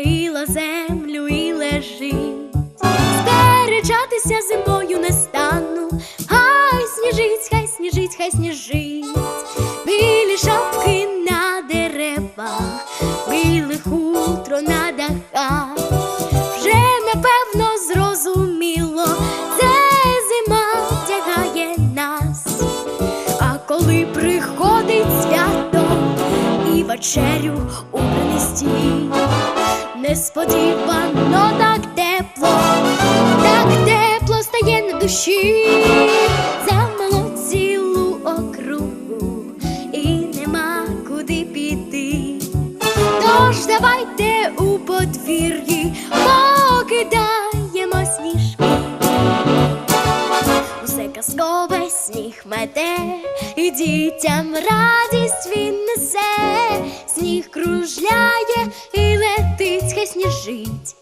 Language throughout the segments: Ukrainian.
вкрила землю і лежить, сперечатися зі мною не стану, хай сніжить, хай сніжить, хай сніжить, білі шапки на деревах, біле хутро на дахах, вже напевно зрозуміло, де зима тягає нас, а коли приходить свято і вечерю у стіль. Несподівано так тепло, так тепло стає на душі, замело цілу округу і нема куди піти. Тож давайте у подвір'ї покидаємо сніжки. Усе казкове сніг мете, і дітям радість він несе, сніг летить, хай сніжить,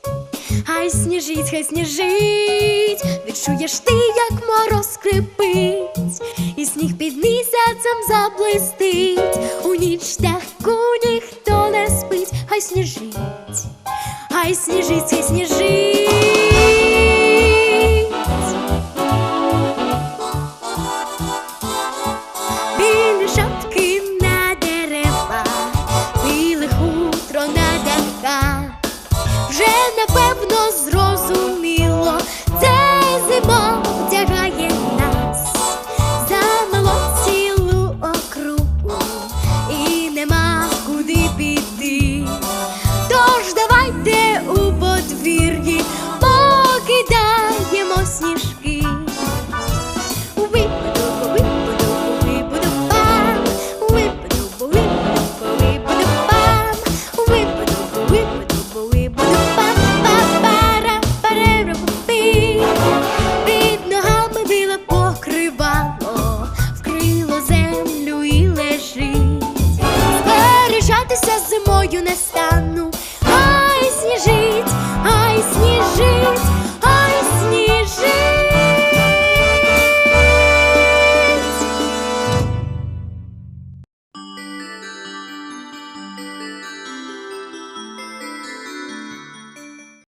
хай сніжить, хай сніжить, відчуєш ти, як мороз скрипить, і сніг під місяцем заблистить, у ніч таку ніхто не спить, хай сніжить, хай сніжить, хай сніжить. Зимою не стан